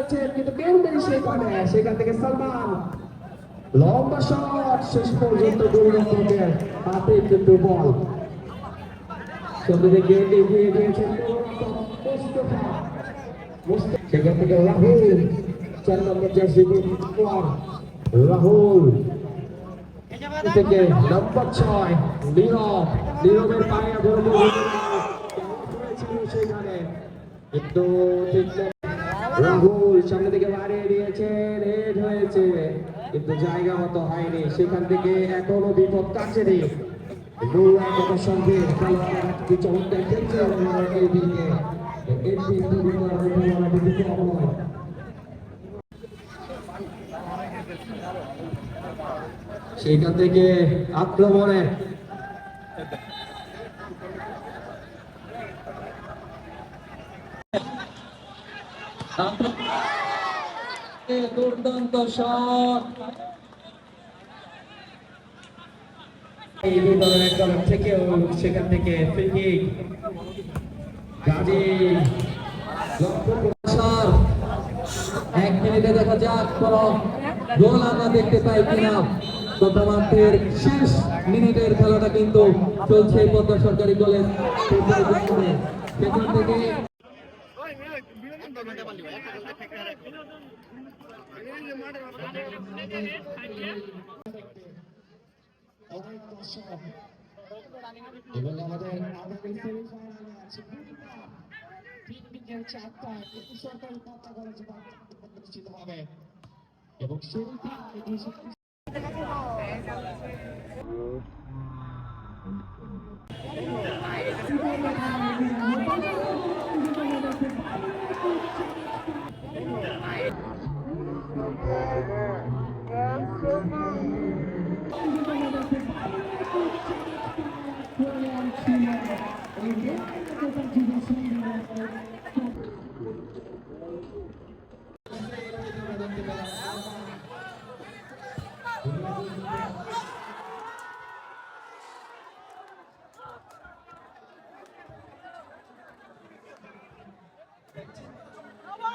যাচ্ছেন কিন্তু কেউ নেই সেখানে সেখান থেকে সালমান। লম্বা শট, শেষ পর্যন্ত গোলরক্ষকের হাতে কিন্তু বল। সামনে থেকে এগিয়ে মোস্তফা। সেখান থেকে রাহুল, চার নম্বর জার্সি পর রাহুল থেকে নম্বর ছয়, নীরব। নীরবের পায়ে ধরে সেখানে। কিন্তু রাহুল সামনে থেকে বাড়িয়ে দিয়েছেন হেড হয়েছে। কিন্তু জায়গা মতো হয়নি। সেখান থেকে এখনও বিপদ কাছে নেই সেইখান থেকে আক্রমণে দুর্দান্ত এক মিনিটে দেখা যাক আমরা দেখতে পাই কিনা। শেষ মিনিটের খেলাটা কিন্তু চলছে পদ্মা সরকারি কলেজ। সেখান থেকে এবং আমাদের আগামী সেমিফাইনালে আছে দুইটা তিন বিকেল চারটায় একটি সরকারি পাতা কলেজে অনুষ্ঠিত হবে এবং সেমিফাইনালে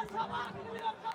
잡아! 잡아!